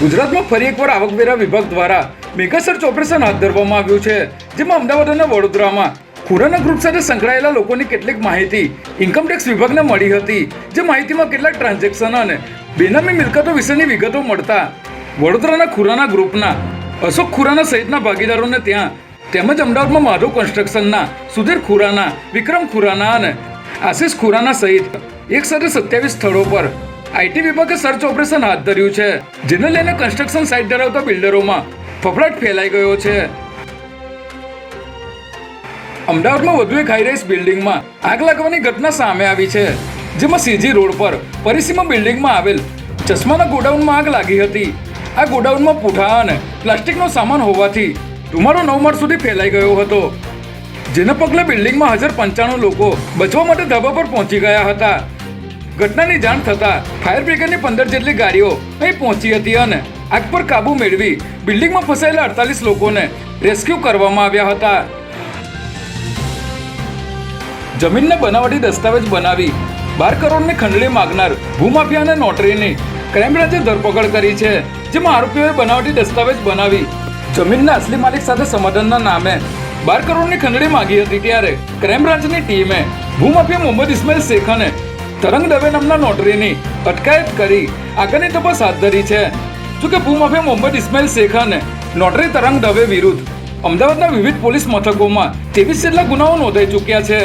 ગુજરાતમાં ફરી એકવાર આવકવેરા વિભાગ દ્વારા મેગા સર્ચ ઓપરેશન હાથ ધરવામાં આવ્યું છે, જેમાં અમદાવાદ અને વડોદરામાં ખુરાના ગ્રુપ સાથે સંકળાયેલા લોકોની કેટલીક માહિતી ઇન્કમટેક્સ વિભાગને મળી હતી, જે માહિતીમાં કેટલાક ટ્રાન્ઝેક્શન અને બેનામી મિલકતો વિશેની વિગતો મળતા વડોદરાના ખુરાના ગ્રુપના, અશોક ખુરાના સહિતના ભાગીદારોને ત્યાં તેમજ અમદાવાદમાં માધવ કન્સ્ટ્રક્શનના સુધીર ખુરાના, વિક્રમ ખુરાના અને આશિષ ખુરાના સહિત એક સાથે સત્યાવીસ સ્થળો પર આઈટી વિભાગે સર્ચ ઓપરેશન હાથ ધર્યું છે, જેને લઈને કન્સ્ટ્રક્શન સાઇટ ધરાવતા બિલ્ડરોમાં ફફડાટ ફેલાઈ ગયો છે. અમદાવાદમાં વધુ એક હાઈરાઇઝ બિલ્ડિંગમાં આગ લાગવાની ઘટના સામે આવી છે, જેમાં સીજી રોડ પર પરિસીમા બિલ્ડિંગમાં આવેલ ચશ્માના ગોડાઉનમાં આગ લાગી હતી. આ ગોડાઉનમાં પૂઠા અને પ્લાસ્ટિકનો સામાન હોવાથી ધુમાડો નવ માળ સુધી ફેલાઈ ગયો હતો, જેને પગલે બિલ્ડિંગમાં હાજર પંચાણું લોકો બચવા માટે ધાબા પર પહોંચી ગયા હતા. ઘટનાની જાણ થતાં ફાયર બ્રિગેડની પંદર જેટલી ગાડીઓ અહીં પહોંચી હતી અને આગ પર કાબુ મેળવી બિલ્ડિંગમાં ફસાયેલા અડતાલીસ લોકોને રેસ્ક્યુ કરવામાં આવ્યા હતા. જમીનને બનાવટી દસ્તાવેજ બનાવી બાર કરોડની ખંડણી માગનાર ભૂમાફિયા અને નોટરીની ક્રાઇમ બ્રાન્ચે ધરપકડ કરી છે, જેમાં આરોપીઓએ બનાવટી દસ્તાવેજ બનાવી જમીનના અસલી માલિક સાથે સમાધાનના નામે બાર કરોડની ખંડણી માંગી હતી ત્યારે ક્રાઇમ બ્રાન્ચની ટીમે ભૂમાફિયા મોહમ્મદ ઇસ્માઇલ શેખ અને તરંગ દવે નામના નોટરીની અટકાયત કરી. આગળની તપાસ હાથ ધરી છે. જોકે ભૂમાફિયા મોહમ્મદ ઇસ્માઇલ શેખ અને નોટરી તરંગ દવે વિરુદ્ધ. અમદાવાદના વિવિધ પોલીસ મથકોમાં ત્રેવીસ જેટલા ગુનાઓ નોંધાઈ ચૂક્યા છે.